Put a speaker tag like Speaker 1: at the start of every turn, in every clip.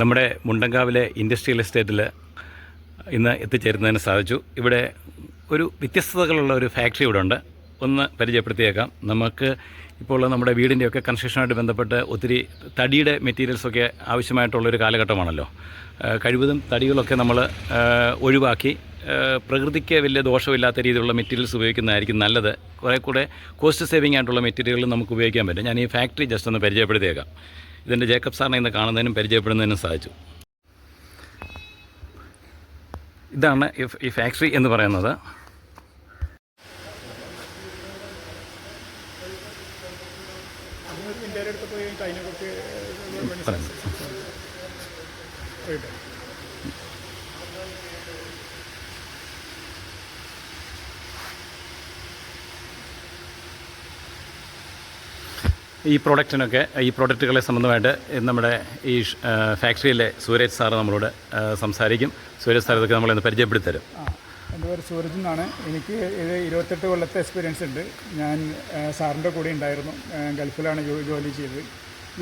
Speaker 1: നമ്മുടെ മുണ്ടങ്കാവിലെ ഇൻഡസ്ട്രിയൽ എസ്റ്റേറ്റിൽ ഇന്ന് എത്തിച്ചേരുന്നതിന് സാധിച്ചു. ഇവിടെ ഒരു വ്യത്യസ്തതകളുള്ള ഒരു ഫാക്ടറി ഇവിടെ ഉണ്ട്. ഒന്ന് പരിചയപ്പെടുത്തിയേക്കാം. നമുക്ക് ഇപ്പോൾ നമ്മുടെ വീടിന്റെയൊക്കെ കൺസ്ട്രക്ഷനുമായിട്ട് ബന്ധപ്പെട്ട് ഒത്തിരി തടിയുടെ മെറ്റീരിയൽസൊക്കെ ആവശ്യമായിട്ടുള്ളൊരു കാലഘട്ടമാണല്ലോ. കഴിവതും തടികളൊക്കെ നമ്മൾ ഒഴിവാക്കി പ്രകൃതിക്ക് വലിയ ദോഷമില്ലാത്ത രീതിയിലുള്ള മെറ്റീരിയൽസ് ഉപയോഗിക്കുന്നതായിരിക്കും നല്ലത്. കുറേ കൂടെ കോസ്റ്റ് സേവിങ് ആയിട്ടുള്ള മെറ്റീരിയലുകൾ നമുക്ക് ഉപയോഗിക്കാൻ പറ്റും. ഞാൻ ഈ ഫാക്ടറി ജസ്റ്റ് ഒന്ന് പരിചയപ്പെടുത്തിയേക്കാം. ഇതിന്റെ ജേക്കബ് സാറിനെ ഇന്ന് കാണുന്നതിനും പരിചയപ്പെടുന്നതിനും സാധിച്ചു. ഇതാണ് ഈ- ഫാക്ടറി എന്ന് പറയുന്നത്.
Speaker 2: ഇന്ത്യയുടെ
Speaker 1: ഈ പ്രോഡക്റ്റിനൊക്കെ ഈ പ്രോഡക്റ്റുകളെ സംബന്ധമായിട്ട് നമ്മുടെ ഈ ഫാക്ടറിയിലെ സൂരജ് സാറ് നമ്മളോട് സംസാരിക്കും. സൂരജ് സാർ ഇതൊക്കെ നമ്മളെ
Speaker 2: പരിചയപ്പെടുത്തരും. എന്റെ പേര് സൂരജ് എന്നാണ് എനിക്ക് ഇത് ഇരുപത്തെട്ട് കൊല്ലത്തെ എക്സ്പീരിയൻസ് ഉണ്ട്. ഞാൻ സാറിന്റെ കൂടെ ഉണ്ടായിരുന്നു. ഗൾഫിലാണ് ജോലി ചെയ്തത്.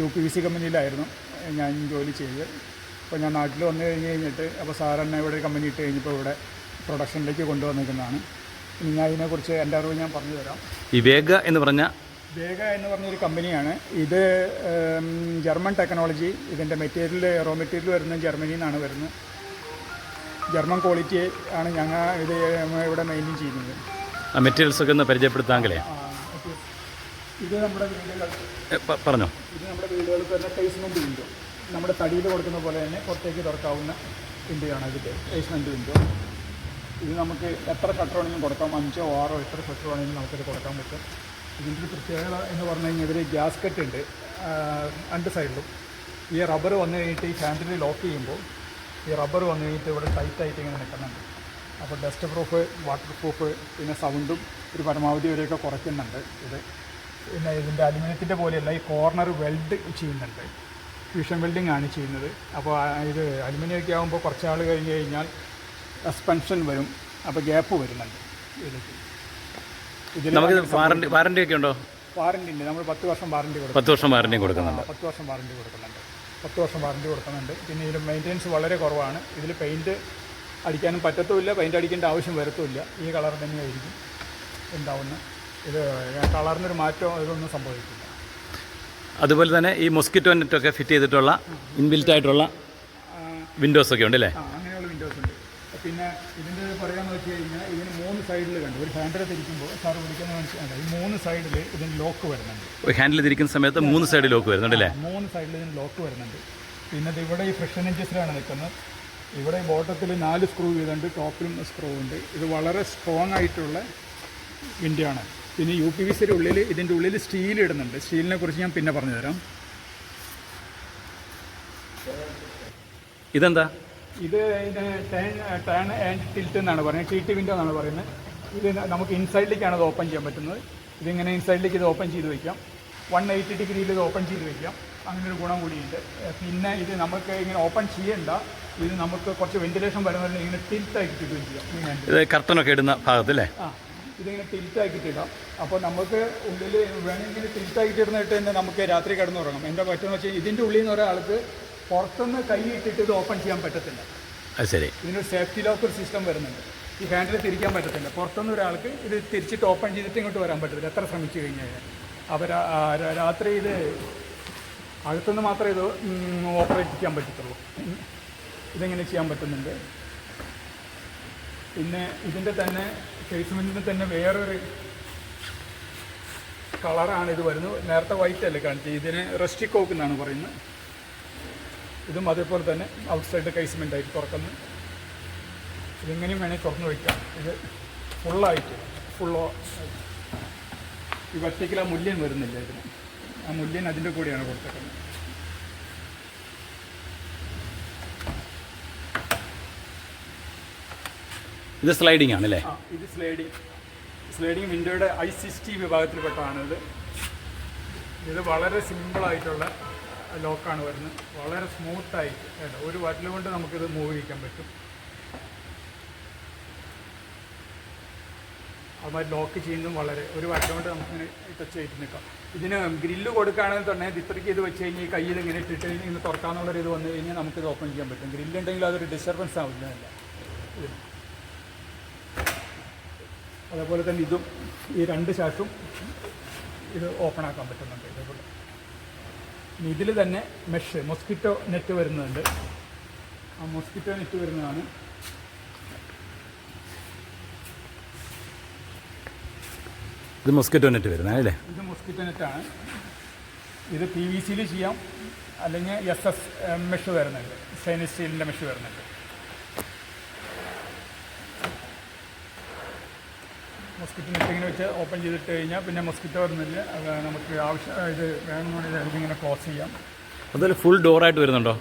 Speaker 2: യു പി വി സി കമ്പനിയിലായിരുന്നു ഞാൻ ജോലി ചെയ്തത്. അപ്പോൾ ഞാൻ നാട്ടിൽ വന്നു കഴിഞ്ഞ് കഴിഞ്ഞിട്ട് അപ്പോൾ സാർ എന്നെ ഇവിടെ കമ്പനി ഇട്ട് കഴിഞ്ഞപ്പോൾ ഇവിടെ പ്രൊഡക്ഷനിലേക്ക് കൊണ്ടുവന്നിരിക്കുന്നതാണ്. ഇനി ഞാൻ ഇതിനെക്കുറിച്ച് എന്റെ അറിവ് ഞാൻ പറഞ്ഞു തരാം
Speaker 1: ഈ വേഗ എന്ന് പറഞ്ഞ
Speaker 2: വേഗ എന്ന് പറഞ്ഞൊരു കമ്പനിയാണ്. ഇത് ജർമ്മൻ ടെക്നോളജി ഇതിന്റെ മെറ്റീരിയൽ റോ മെറ്റീരിയൽ വരുന്നത് ജർമ്മനിയിൽ നിന്നാണ് വരുന്നത്. ജർമ്മൻ ക്വാളിറ്റി ആണ് ഞങ്ങൾ ഇത് ഇവിടെ മെയിന്റെയിൻ ചെയ്യുന്നത്.
Speaker 1: ആ മെറ്റീരിയൽസ് ഒക്കെ ഒന്ന്
Speaker 2: പരിചയപ്പെടുത്താങ്കിലേ ഇത് നമ്മുടെ വീടുകൾ.
Speaker 1: പറഞ്ഞു.
Speaker 2: ഇത് നമ്മുടെ വീടുകൾക്ക് തന്നെ പേസ്മെന്റ് വിൻഡോ നമ്മുടെ തടിയിൽ കൊടുക്കുന്ന പോലെ തന്നെ പുറത്തേക്ക് തുറക്കാവുന്ന വിൻഡോയാണ് ഇതിന്റെ പേസ്മെന്റ് വിൻഡോ ഇത് നമുക്ക് എത്ര ഷട്ടർ വേണമെങ്കിലും കൊടുക്കാം. അഞ്ചോ ആറോ എത്ര ഷട്ടർ വേണമെങ്കിലും നമുക്കിത് കൊടുക്കാൻ പറ്റും. ഇതിന്റെ ഒരു പ്രത്യേകത എന്ന് പറഞ്ഞു കഴിഞ്ഞാൽ ഇതിൽ ഗ്യാസ്കറ്റ് ഉണ്ട്. രണ്ട് സൈഡിലും. ഈ റബ്ബർ വന്നു കഴിഞ്ഞിട്ട് ഈ ഹാൻഡിൽ ലോക്ക് ചെയ്യുമ്പോൾ ഈ റബ്ബർ വന്നു കഴിഞ്ഞിട്ട് ഇവിടെ ടൈറ്റായിട്ട് ഇങ്ങനെ നിൽക്കുന്നുണ്ട്. അപ്പോൾ ഡസ്റ്റ് പ്രൂഫ് വാട്ടർ പ്രൂഫ് പിന്നെ സൗണ്ടും ഒരു പരമാവധി വരെയൊക്കെ കുറയ്ക്കുന്നുണ്ട് ഇത്. പിന്നെ ഇതിന്റെ അലുമിനിയത്തിന്റെ പോലെയല്ല ഈ കോർണർ വെൽഡ് ചെയ്യുന്നുണ്ട്. ഫ്യൂഷൻ വെൽഡിംഗ് ആണ് ചെയ്യുന്നത്. അപ്പോൾ ഇത് അലുമിനിയം ഒക്കെ ആകുമ്പോൾ കുറച്ചാൾ കഴിഞ്ഞ് കഴിഞ്ഞാൽ സസ്പെൻഷൻ വരും. അപ്പോൾ ഗ്യാപ്പ് വരുന്നുണ്ട് ഇതിലേക്ക്.
Speaker 1: നമുക്ക് വാറണ്ടി വാറണ്ടി ഒക്കെ ഉണ്ടോ?
Speaker 2: വാറണ്ടി ഉണ്ട്. നമ്മൾ പത്ത് വർഷം വാറണ്ടി കൊടുക്കും.
Speaker 1: പത്ത് വർഷം വാറണ്ടി കൊടുക്കുന്നുണ്ട്.
Speaker 2: പത്ത് വർഷം വാറണ്ടി കൊടുക്കുന്നുണ്ട്. പത്ത് വർഷം വാറണ്ടി കൊടുക്കുന്നുണ്ട്. പിന്നെ ഇതിൽ മെയിന്റെനൻസ് വളരെ കുറവാണ്. ഇതിൽ പെയിന്റ് അടിക്കാനും പറ്റത്തുമില്ല. പെയിന്റ് അടിക്കേണ്ട ആവശ്യം വരത്തുമില്ല. ഈ കളർ തന്നെയായിരിക്കും ഉണ്ടാവുന്ന. ഇത് കളറിനൊരു മാറ്റം ഇതൊന്നും സംഭവിക്കില്ല.
Speaker 1: അതുപോലെ തന്നെ ഈ മൊസ്കിറ്റോ നെറ്റൊക്കെ ഫിറ്റ് ചെയ്തിട്ടുള്ള ഇൻബിൽറ്റ് ആയിട്ടുള്ള വിൻഡോസ് ഒക്കെ ഉണ്ട്
Speaker 2: അല്ലേ അങ്ങനെയുള്ള വിൻഡോസ് ഉണ്ട്. പിന്നെ ഇതിന്റെ പറയാമെന്ന് വെച്ച് കഴിഞ്ഞാൽ ഇതിന് മൂന്ന് സൈഡിൽ കണ്ടു. ഒരു ഹാൻഡിൽ തിരിക്കുമ്പോൾ സാറ് വിളിക്കുന്ന മനസ്സിലായി ഈ മൂന്ന് സൈഡിൽ ഇതിന് ലോക്ക് വരുന്നുണ്ട്.
Speaker 1: ഹാൻഡിൽ തിരിക്കുന്ന സമയത്ത് മൂന്ന് സൈഡിൽ ലോക്ക് വരുന്നുണ്ട് അല്ലേ?
Speaker 2: മൂന്ന് സൈഡിൽ ഇതിന് ലോക്ക് വരുന്നുണ്ട്. പിന്നെ ഇവിടെ ഈ ഫ്രിഷൻ എഞ്ചസിലാണ് നിൽക്കുന്നത്. ഇവിടെ ഈ ബോട്ടത്തിൽ നാല് സ്ക്രൂ ചെയ്തുണ്ട് ടോപ്പിലും സ്ക്രൂ ഉണ്ട്. ഇത് വളരെ സ്ട്രോങ് ആയിട്ടുള്ള വിൻഡിയാണ് പിന്നെ യു പി വി സിയുടെ ഉള്ളിൽ ഇതിന്റെ ഉള്ളിൽ സ്റ്റീൽ ഇടുന്നുണ്ട്. സ്റ്റീലിനെ കുറിച്ച് ഞാൻ പിന്നെ പറഞ്ഞുതരാം.
Speaker 1: ഇതെന്താ?
Speaker 2: ഇത് ഇത് ടേൺ ടേൺ ആൻഡ് ടിൽറ്റ് എന്നാണ് പറയുന്നത്. ടി ടി വിൻഡോ എന്നാണ് പറയുന്നത്. ഇത് നമുക്ക് ഇൻസൈഡിലേക്കാണ് ഇത് ഓപ്പൺ ചെയ്യാൻ പറ്റുന്നത്. ഇതിങ്ങനെ ഇൻസൈഡിലേക്ക് ഇത് ഓപ്പൺ ചെയ്ത് വയ്ക്കാം വൺ എയ്റ്റി ഡിഗ്രിയിൽ ഇത് ഓപ്പൺ ചെയ്ത് വയ്ക്കാം അങ്ങനെ ഒരു ഗുണം കൂടിയുണ്ട്. പിന്നെ ഇത് നമുക്ക് ഇങ്ങനെ ഓപ്പൺ ചെയ്യേണ്ട ഇത് നമുക്ക് കുറച്ച് വെന്റിലേഷൻ വരുന്നതിന് ഇങ്ങനെ ടിൽറ്റ് ആക്കി ഇടുകയും ചെയ്യാം.
Speaker 1: ഇത് കർട്ടനൊക്കെ ഇടുന്ന ഭാഗത്തല്ലേ?
Speaker 2: ആ ഇതിങ്ങനെ ടിൽറ്റ് ആക്കി ഇടാം. അപ്പോൾ നമുക്ക് ഉള്ളിൽ വേണമെങ്കിൽ ടിൽറ്റ് ആക്കി ഇടുന്നിട്ട് തന്നെ നമുക്ക് രാത്രി കിടന്നുറങ്ങാം. എന്റെ എന്താ പറ്റുമെന്ന് വെച്ചാൽ ഇതിന്റെ ഉള്ളിൽ നിന്ന് ഒരാൾക്ക് പുറത്തുനിന്ന് കൈ ഇട്ടിട്ട് ഇത് ഓപ്പൺ ചെയ്യാൻ പറ്റത്തില്ല.
Speaker 1: അത് ശരി.
Speaker 2: ഇതിനൊരു സേഫ്റ്റി ലോക്കർ സിസ്റ്റം വരുന്നുണ്ട്. ഈ ഹാൻഡിൽ തിരിക്കാൻ പറ്റത്തില്ല. പുറത്തുനിന്ന് ഒരാൾക്ക് ഇത് തിരിച്ചിട്ട് ഓപ്പൺ ചെയ്തിട്ട് ഇങ്ങോട്ട് വരാൻ പറ്റത്തില്ല. എത്ര ശ്രമിച്ചു കഴിഞ്ഞാൽ അവർ രാത്രി ഇത് അകത്തുനിന്ന് മാത്രമേ ഇത് ഓപ്പറേറ്റ് ചെയ്യാൻ പറ്റത്തുള്ളൂ. ഇതെങ്ങനെ ചെയ്യാൻ പറ്റുന്നുണ്ട്? പിന്നെ ഇതിന്റെ തന്നെ കേസ്മെന്റിന്റെ തന്നെ വേറൊരു കളറാണ് ഇത് വരുന്നത്. നേരത്തെ വൈറ്റ് അല്ലേ കാണിച്ചത്. ഇതിന് റെസ്റ്റിക്കോക്ക് എന്നാണ് പറയുന്നത്. ഇതും അതേപോലെ തന്നെ ഔട്ട് സൈഡ് കൈസ്മെന്റ് ആയിട്ട് തുറക്കുന്നു. ഇതിങ്ങനെയും വേണമെങ്കിൽ തുറന്നു വയ്ക്കാം ഇത് ഫുള്ളായിട്ട് ഫുള്ളോ ഈ വറ്റയ്ക്കിൽ ആ മുല്യൻ വരുന്നില്ല ഇതിന്? ആ മുല്യൻ അതിന്റെ കൂടെയാണ് കൊടുത്തേക്കുന്നത്.
Speaker 1: ഇത് സ്ലൈഡിംഗ് ആണല്ലേ
Speaker 2: ഇത് സ്ലൈഡിംഗ് സ്ലൈഡിംഗ് വിൻഡോയുടെ ഐ സിക്സ്റ്റി വിഭാഗത്തിൽപ്പെട്ടതാണിത് ഇത്. വളരെ സിമ്പിളായിട്ടുള്ള ലോക്കാണ് വരുന്നത്. വളരെ സ്മൂത്തായിട്ട് ഒരു വട്ടിൽ കൊണ്ട് നമുക്കിത് മൂവ് ചെയ്യിക്കാൻ പറ്റും. അതുമാതിരി ലോക്ക് ചെയ്യുന്നതും വളരെ ഒരു വട്ടം കൊണ്ട് നമുക്കിങ്ങനെ ടച്ച് ചെയ്തിട്ട് നിൽക്കാം. ഇതിന് ഗ്രില്ല് കൊടുക്കുകയാണെങ്കിൽ തന്നെ ഇത് ഇത്രയ്ക്ക് ഇത് വെച്ച് കഴിഞ്ഞാൽ ഈ കയ്യിൽ ഇങ്ങനെ ഇട്ടിട്ട് ഇങ്ങനെ തുറക്കാന്നുള്ളൊരു ഇത് വന്നു കഴിഞ്ഞാൽ നമുക്കിത് ഓപ്പൺ ചെയ്യാൻ പറ്റും. ഗ്രില്ല് ഉണ്ടെങ്കിൽ അതൊരു ഡിസ്റ്റർബൻസ് ഇതിന്. അതേപോലെ തന്നെ ഇതും ഈ രണ്ട് ഷാട്ടും ഇത് ഓപ്പൺ ആക്കാൻ പറ്റുന്നുണ്ട്. ഇതിൽ തന്നെ മെഷ് മൊസ്കിറ്റോ നെറ്റ് വരുന്നുണ്ട്. ആ മൊസ്കിറ്റോ നെറ്റ് വരുന്നതാണ്.
Speaker 1: ഇത് മൊസ്കിറ്റോ നെറ്റ് വരുന്നത് അല്ലേ?
Speaker 2: ഇത് മൊസ്കിറ്റോ നെറ്റാണ് ഇത് പി വി സിയിൽ ചെയ്യാം. അല്ലെങ്കിൽ എസ് എസ് മെഷ് വരുന്നുണ്ട്. സ്റ്റെയിൻലെസ് സ്റ്റീലിന്റെ മെഷ് വരുന്നുണ്ട്. മൊസ്കിറ്റോ നെറ്റ് ഇങ്ങനെ വെച്ച് ഓപ്പൺ ചെയ്തിട്ട് കഴിഞ്ഞാൽ പിന്നെ മൊസ്കിറ്റോ വരുന്നില്ല. അത് നമുക്ക് ആവശ്യം ഇത് വേണമെന്നുണ്ടെങ്കിൽ ഇതിങ്ങനെ ക്ലോസ് ചെയ്യാം.
Speaker 1: അതുപോലെ ഫുൾ ഡോറായിട്ട് വരുന്നുണ്ടോ?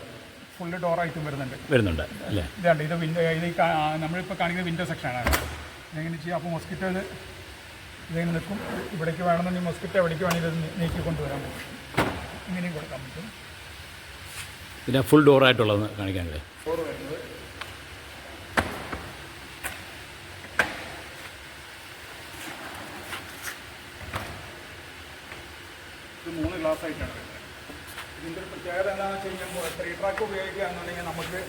Speaker 2: ഫുൾ ഡോറായിട്ടും വരുന്നുണ്ട്.
Speaker 1: വരുന്നുണ്ട് അല്ലേ?
Speaker 2: ഇതാണ് ഇത് വിൻഡോ ഇത് നമ്മളിപ്പോൾ കാണിക്കുന്ന വിൻഡോ സെക്ഷനാണ് ഇതെങ്ങനെ ചെയ്യാം? അപ്പോൾ മൊസ്കിറ്റോ ഇത് ഇതിങ്ങനെ നിൽക്കും. ഇവിടേക്ക് വേണമെന്നുണ്ടെങ്കിൽ മൊസ്കിറ്റോ എവിടേക്ക് വേണമെങ്കിൽ ഇത് നീക്കി കൊണ്ടുവരാൻ പറ്റും. ഇങ്ങനെയും കൊടുക്കാൻ പറ്റും.
Speaker 1: പിന്നെ ഫുൾ ഡോറായിട്ടുള്ളത്
Speaker 2: കാണിക്കാനല്ലേ? വരുന്നത് മൂന്ന് ഗ്ലാസ് ആയിട്ടാണ് വരുന്നത്. ഇതിന്റെ ഒരു പ്രത്യേകത എന്താണെന്ന് വെച്ച് കഴിഞ്ഞാൽ ത്രീ ട്രാക്ക് ഉപയോഗിക്കുകയാണെന്നുണ്ടെങ്കിൽ നമുക്ക്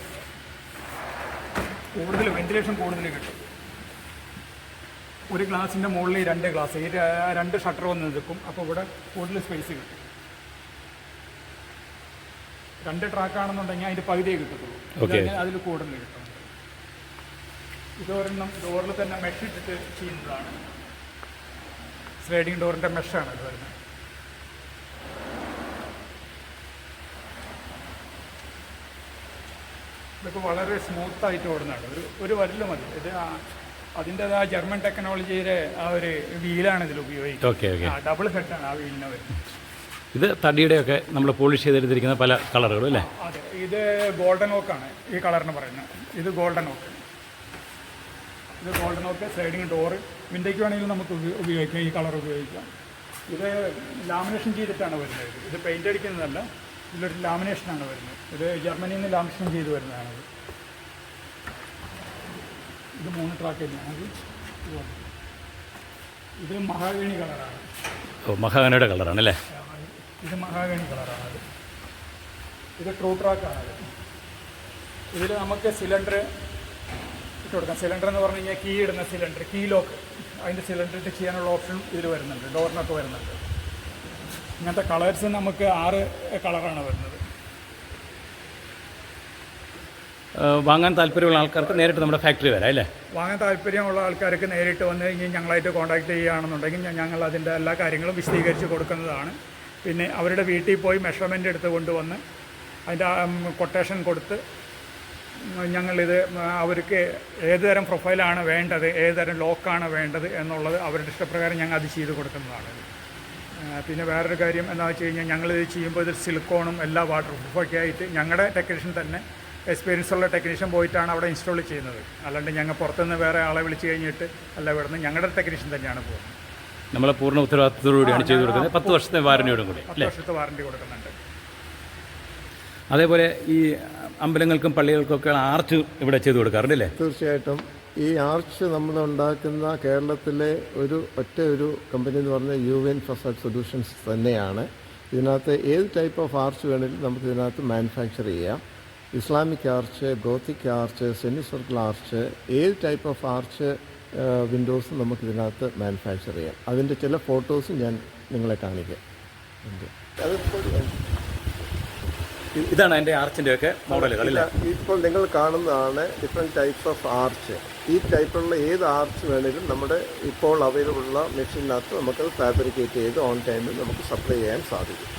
Speaker 2: കൂടുതൽ വെന്റിലേഷൻ കൂടുതൽ കിട്ടും. ഒരു ഗ്ലാസിന്റെ മുകളിൽ രണ്ട് ഗ്ലാസ് ഈ രണ്ട് ഷട്ടർ വന്ന് നിൽക്കും. അപ്പോൾ ഇവിടെ കൂടുതൽ സ്പേസ് കിട്ടും. രണ്ട് ട്രാക്കാണെന്നുണ്ടെങ്കിൽ അതിന്റെ പകുതിയെ കിട്ടത്തുള്ളൂ. അതിൽ കൂടുതൽ കിട്ടും. ഇതൊരെണ്ണം ഡോറിൽ തന്നെ മെഷ് ഇട്ടിട്ട് ചെയ്യുന്നതാണ്. സ്ലൈഡിങ് ഡോറിന്റെ മെഷാണ് ഇത് വരുന്നത്. ഇതൊക്കെ വളരെ സ്മൂത്തായിട്ട് ഓടുന്നതാണ്. ഒരു ഒരു വരൽ മതി. ഇത് ആ- അതിന്റെതായ ജർമ്മൻ ടെക്നോളജിയുടെ ആ ഒരു വീലാണ് ഇതിൽ ഉപയോഗിക്കുന്നത്.
Speaker 1: Okay okay.
Speaker 2: ആ ഡബിൾ ഹെഡാണ് ആ വീലിന് വരുന്നത്.
Speaker 1: ഇത് തടിയുടെയൊക്കെ നമ്മൾ പോളിഷ് ചെയ്തെടുത്തിരിക്കുന്ന പല കളറുകളും അല്ലേ?
Speaker 2: അതെ. ഇത് ഗോൾഡൻ ഓക്കാണ് ഈ കളറിന് പറയുന്നത്. ഇത് ഗോൾഡൻ ഓക്ക് ഇത് ഗോൾഡൻ ഓക്ക് സൈഡിങ് ഡോറ് വിൻഡോയ്ക്ക് വേണമെങ്കിൽ നമുക്ക് ഉപയോഗിക്കാം. ഈ കളർ ഉപയോഗിക്കാം. ഇത് ലാമിനേഷൻ ചെയ്തിട്ടാണ് വരുന്നത്. ഇത് പെയിന്റ് അടിക്കുന്നതല്ല. ഇതിലൊരു ലാമിനേഷനാണ് വരുന്നത്. ഇത് ജർമ്മനിയിൽ നിന്ന് ലാമിനേഷൻ ചെയ്ത് വരുന്നതാണത് ഇത്. മൂന്ന് ട്രാക്ക് തന്നെയാണ്. ഇത് ഇത് മഹാഗണി കളറാണ്.
Speaker 1: ഓ മഹാഗണിയുടെ കളറാണ് അല്ലേ?
Speaker 2: ഇത് മഹാഗണി കളറാണ് ഇത് ട്രൂ ട്രാക്കാണത് ഇതിൽ നമുക്ക് സിലിണ്ടർ ഇട്ട് കൊടുക്കാം. സിലിണ്ടർ എന്ന് പറഞ്ഞു കഴിഞ്ഞാൽ കീ ഇടുന്ന സിലിണ്ടർ കീ ലോക്ക് അതിന്റെ സിലിണ്ടർ ഇട്ട് ചെയ്യാനുള്ള ഓപ്ഷൻ ഇതിൽ വരുന്നുണ്ട്. ഡോറിനൊക്കെ വരുന്നുണ്ട്. ഇങ്ങനത്തെ കളേഴ്സ് നമുക്ക് ആറ് കളറാണ് വരുന്നത്.
Speaker 1: വാങ്ങാൻ താല്പര്യമുള്ള ആൾക്കാർക്ക് നേരിട്ട് നമ്മുടെ ഫാക്ടറി വരാം അല്ലേ?
Speaker 2: വാങ്ങാൻ താല്പര്യമുള്ള ആൾക്കാർക്ക് നേരിട്ട് വന്ന് കഴിഞ്ഞാൽ ഞങ്ങളായിട്ട് കോൺടാക്ട് ചെയ്യുകയാണെന്നുണ്ടെങ്കിൽ ഞങ്ങൾ അതിന്റെ എല്ലാ കാര്യങ്ങളും വിശദീകരിച്ച് കൊടുക്കുന്നതാണ്. പിന്നെ അവരുടെ വീട്ടിൽ പോയി മെഷർമെന്റ് എടുത്ത് കൊണ്ടുവന്ന് അതിന്റെ കൊട്ടേഷൻ കൊടുത്ത് ഞങ്ങളിത് അവർക്ക് ഏത് തരം പ്രൊഫൈലാണ് വേണ്ടത് ഏത് തരം ലോക്കാണ് വേണ്ടത് എന്നുള്ളത് അവരുടെ ഇഷ്ടപ്രകാരം ഞങ്ങൾ അത് ചെയ്ത് കൊടുക്കുന്നതാണ്. പിന്നെ വേറൊരു കാര്യം എന്താണെന്ന് വെച്ച് കഴിഞ്ഞാൽ ഇത് ചെയ്യുമ്പോൾ ഇത് സിലിക്കോണും എല്ലാ വാട്ടർ പ്രൂഫൊക്കെ ആയിട്ട് ഞങ്ങളുടെ ടെക്നീഷ്യൻ തന്നെ എക്സ്പീരിയൻസ് ഉള്ള ടെക്നീഷ്യൻ പോയിട്ടാണ് അവിടെ ഇൻസ്റ്റാൾ ചെയ്യുന്നത്. അല്ലാണ്ട് ഞങ്ങൾ പുറത്തുനിന്ന് വേറെ ആളെ വിളിച്ച് കഴിഞ്ഞിട്ട് അല്ല ഇവിടുന്ന് ഞങ്ങളുടെ ടെക്നീഷ്യൻ തന്നെയാണ് പോകുന്നത്.
Speaker 1: നമ്മളെ പൂർണ ഉത്തരവാദിത്തത്തോടുകൂടിയാണ് ചെയ്തു കൊടുക്കുന്നത് പത്ത് വർഷത്തെ വാറന്റിയോടും കൂടി
Speaker 2: പത്ത്
Speaker 1: അല്ലേ?
Speaker 2: വർഷത്തെ വാറണ്ടി കൊടുക്കുന്നുണ്ട്.
Speaker 1: അതേപോലെ ഈ അമ്പലങ്ങൾക്കും പള്ളികൾക്കൊക്കെ ആർച്ച് ഇവിടെ ചെയ്തു കൊടുക്കാറുണ്ട് അല്ലേ?
Speaker 3: തീർച്ചയായിട്ടും. ഈ ആർച്ച് നമ്മൾ ഉണ്ടാക്കുന്ന കേരളത്തിലെ ഒരു ഒറ്റ ഒരു കമ്പനി എന്ന് പറഞ്ഞാൽ യു എൻ ഫസാഡ് സൊല്യൂഷൻസ് തന്നെയാണ്. ഇതിനകത്ത് ഏത് ടൈപ്പ് ഓഫ് ആർച്ച് വേണമെങ്കിലും നമുക്ക് ഇതിനകത്ത് മാനുഫാക്ചർ ചെയ്യാം. Islamic arch Gothic arch semi circle arch ഏത് ടൈപ്പ് ഓഫ് ആർച്ച് വിൻഡോസ് നമുക്ക് ഇതിനകത്ത് മാനുഫാക്ചർ ചെയ്യാം. അതിന്റെ ചില ഫോട്ടോസും ഞാൻ നിങ്ങളെ കാണിക്കാം. അതിപ്പോൾ
Speaker 1: ഇതാണ് എന്റെ ആർച്ചിന്റെ ഒക്കെ മോഡലുകൾ
Speaker 3: ഇപ്പോൾ നിങ്ങൾ കാണുന്നതാണ് ഡിഫറെന്റ് ടൈപ്പ് ഓഫ് ആർച്ച് ഈ ടൈപ്പുള്ള ഏത് ആർച്ച് വേണമെങ്കിലും നമ്മുടെ ഇപ്പോൾ അവൈലബിൾ ഉള്ള മെഷീനകത്ത് നമുക്കത് ഫാബ്രിക്കേറ്റ് ചെയ്ത് ഓൺ ടൈമിൽ നമുക്ക് സപ്ലൈ ചെയ്യാൻ സാധിക്കും.